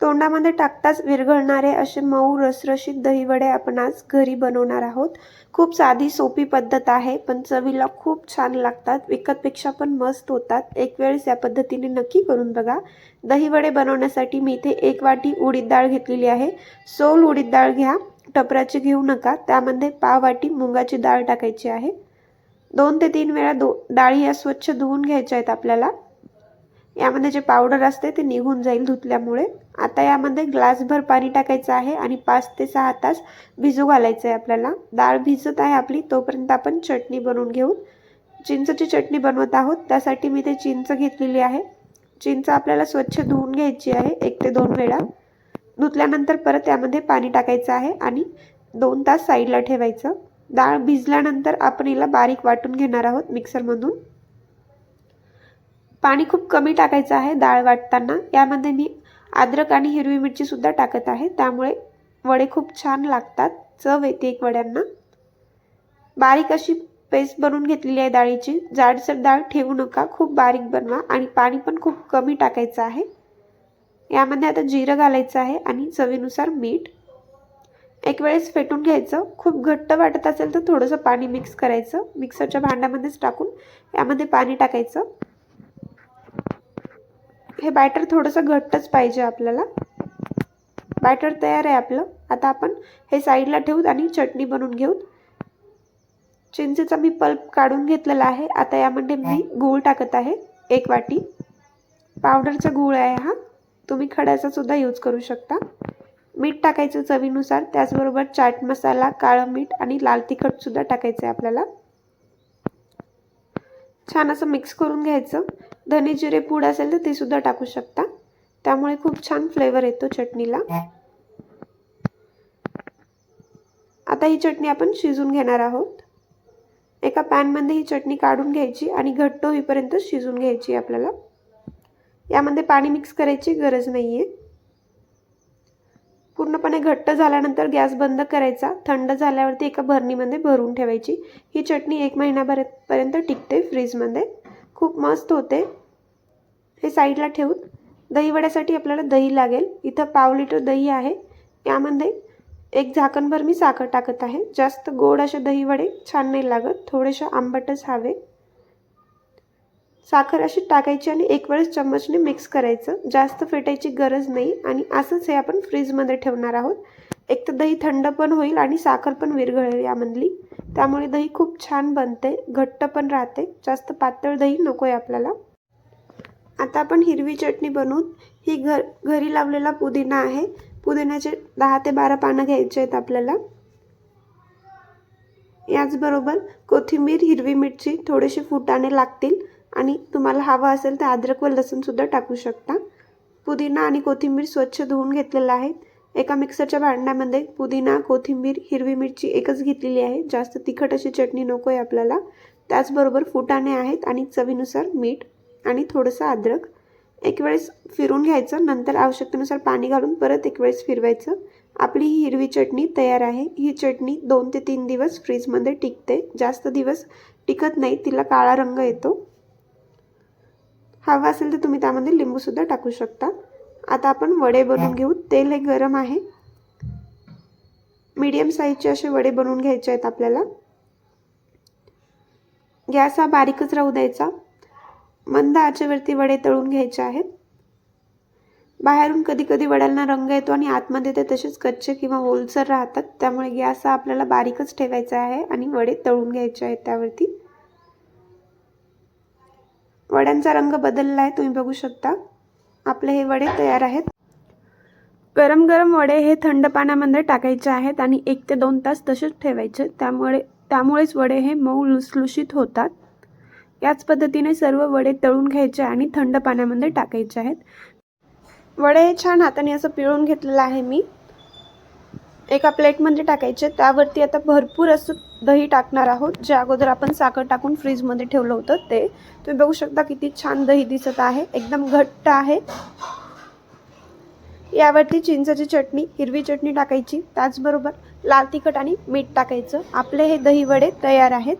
तोंडामध्ये टाकताच विरघळणारे असे मऊ रसरशीत दहीवडे आपण आज घरी बनवणार आहोत. खूप साधी सोपी पद्धत आहे पण चवीला खूप छान लागतात. विकतपेक्षा पण मस्त होतात. एक वेळेस या पद्धतीने नक्की करून बघा. दहीवडे बनवण्यासाठी मी इथे एक वाटी उडीद डाळ घेतलेली आहे. सोल उडीद डाळ घ्या. टपराची घेऊ नका. त्यामध्ये पाव वाटी मुगाची डाळ टाकायची आहे. दोन ते तीन वेळा दो डाळी या स्वच्छ धुवून घ्यायच्या आहेत आपल्याला. यामध्ये जे पावडर असते ते निघून जाईल धुतल्यामुळे. आता यामध्ये ग्लासभर पाणी टाकायचं आहे आणि पाच ते सहा तास भिजू घालायचं आहे आपल्याला. डाळ भिजत आहे आपली तोपर्यंत आपण चटणी बनवून घेऊ चिंचची चटणी बनवत आहोत. त्यासाठी मी ते चिंच घेतलेली आहे. चिंच आपल्याला स्वच्छ धुवून घ्यायची आहे एक ते दोन वेळा. धुतल्यानंतर परत यामध्ये पाणी टाकायचं आहे आणि दोन तास साईडला ठेवायचं. डाळ भिजल्यानंतर आपण हिला बारीक वाटून घेणार आहोत मिक्सरमधून पाणी खूप कमी टाकायचं आहे डाळ वाटताना. यामध्ये मी अद्रक आणि हिरवी मिरचीसुद्धा टाकत आहे. त्यामुळे वडे खूप छान लागतात. चव येते एक वड्यांना. बारीक अशी पेस्ट बनवून घेतलेली आहे डाळीची. जाडसर डाळ ठेवू नका. खूप बारीक बनवा आणि पाणी पण खूप कमी टाकायचं आहे. यामध्ये आता जिरं घालायचं आहे आणि चवीनुसार मीठ. एक वेळेस फेटून घ्यायचं. खूप घट्ट वाटत असेल तर थोडंसं पाणी मिक्स करायचं. मिक्सरच्या भांड्यामध्येच टाकून यामध्ये पाणी टाकायचं. हे बॅटर थोडंसं घट्टच पाहिजे आपल्याला. बॅटर तयार आहे आपलं. आता आपण हे साईडला ठेवूत आणि चटणी बनवून घेऊ. चिंचेचा मी पल्प काढून घेतलेला आहे. आता यामध्ये मी गूळ टाकत आहे. एक वाटी. पावडरचा गूळ आहे हा. तुम्ही खड्याचा सुद्धा यूज करू शकता. मीठ टाकायचं चवीनुसार. त्याचबरोबर चाट मसाला काळं मीठ आणि लाल तिखट सुद्धा टाकायचं आहे आपल्याला. छान असं मिक्स करून घ्यायचं. धने जिरे पूड असेल तर ते सुद्धा टाकू शकता. त्यामुळे खूप छान फ्लेवर येतो चटणीला. आता ही चटणी आपण शिजून घेणार आहोत. एका पॅनमध्ये ही चटणी काढून घ्यायची आणि घट्ट होईपर्यंत शिजून घ्यायची आपल्याला. यामध्ये पाणी मिक्स करायची गरज नाही आहे पूर्णपणे घट्ट झाल्यानंतर गॅस बंद करायचा. थंड झाल्यावरती एका भरणीमध्ये भरून ठेवायची. ही चटणी एक महिन्यापर्यंत टिकते फ्रीजमध्ये खूप मस्त होते. हे साईडला ठेवून दहीवड्यासाठी आपल्याला दही लागेल. इथं पाव लिटर दही आहे. यामध्ये एक झाकणभर मी साखर टाकत आहे. जास्त गोड असे दहीवडे छान नाही लागत. थोडेसे आंबटच हवे. साखर अशी टाकायची आणि एक वेळेस चम्मचने मिक्स करायचं. जास्त फेटायची गरज नाही आणि असंच हे आपण फ्रीजमध्ये ठेवणार आहोत. एक तर दही थंड पण होईल आणि साखर पण विरघळेल यामधली. त्यामुळे दही खूप छान बनते घट्ट पण राहते. जास्त पातळ दही नको आहे आपल्याला. आता आपण हिरवी चटणी बनवू ही घर घरी लावलेला पुदिना आहे. पुदिन्याचे दहा ते बारा पानं घ्यायचे आहेत आपल्याला. याचबरोबर कोथिंबीर हिरवी मिरची थोडेसे फुटाणे लागतील आणि तुम्हाला हवं असेल तर अद्रक व लसूणसुद्धा टाकू शकता. पुदिना आणि कोथिंबीर स्वच्छ धुवून घेतलेला आहे. एका मिक्सरच्या भांड्यामध्ये पुदिना कोथिंबीर हिरवी मिरची एकच घेतलेली आहे. जास्त तिखट अशी चटणी नको आहे आपल्याला. त्याचबरोबर फुटाणे आहेत आणि चवीनुसार मीठ आणि थोडंसं अद्रक. एक वेळेस फिरून घ्यायचं नंतर आवश्यकतेनुसार पाणी घालून परत एक वेळेस फिरवायचं. आपली ही हिरवी चटणी तयार आहे. ही चटणी दोन ते तीन दिवस फ्रीजमध्ये टिकते. जास्त दिवस टिकत नाही तिला काळा रंग येतो. हवा असेल तर तुम्ही त्यामध्ये लिंबूसुद्धा टाकू शकता. आता आपण वडे बनवून घेऊ. तेल हे गरम आहे. मीडियम साईजचे असे वडे बनवून घ्यायचे आहेत आपल्याला. गॅस हा बारीकच राहू द्यायचा. मंद आचेवरती वडे तळून घ्यायचे आहेत. बाहेरून कधी कधी वड्यांना रंग येतो आणि आतमध्ये ते तसेच कच्चे किंवा ओलसर राहतात. त्यामुळे गॅस हा आपल्याला बारीकच ठेवायचा आहे आणि वडे तळून घ्यायचे आहेत त्यावरती. वड्यांचा रंग बदलला आहे तुम्ही बघू शकता. आपले हे वडे तयार आहेत. गरम गरम वडे हे थंड पाण्यामध्ये टाकायचे आहेत आणि एक ते दोन तास तसेच ठेवायचे. त्यामुळे त्यामुळेच वडे हे मऊ लुसलुशीत होतात. याच पद्धतीने सर्व वडे तळून घ्यायचे आणि थंड पाण्यामध्ये टाकायचे आहेत. वडे हे छान हाताने असं पिळून घेतलेलं आहे मी. एका प्लेटमध्ये टाकायचे. त्यावरती आता भरपूर असं दही टाकणार आहोत. जे अगोदर आपण साखर टाकून फ्रीजमध्ये ठेवलं होतं ते. तुम्ही बघू शकता किती छान दही दिसत आहे. एकदम घट्ट आहे. यावरती चिंचाची चटणी हिरवी चटणी टाकायची. त्याचबरोबर लाल तिखट आणि मीठ टाकायचं. आपले हे दहीवडे तयार आहेत.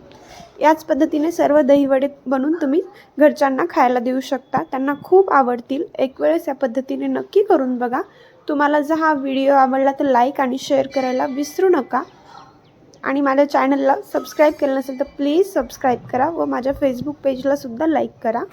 याच पद्धतीने सर्व दहीवडे बनवून तुम्ही घरच्यांना खायला देऊ शकता. त्यांना खूप आवडतील. एक वेळेस या पद्धतीने नक्की करून बघा. तुम्हाला जर हा व्हिडिओ आवडला तर लाईक आणि शेअर करायला विसरू नका. आणि माझ्या चॅनलला सबस्क्राईब केलं नसेल तर प्लीज सबस्क्राईब करा व माझ्या फेसबुक पेजलासुद्धा लाईक करा.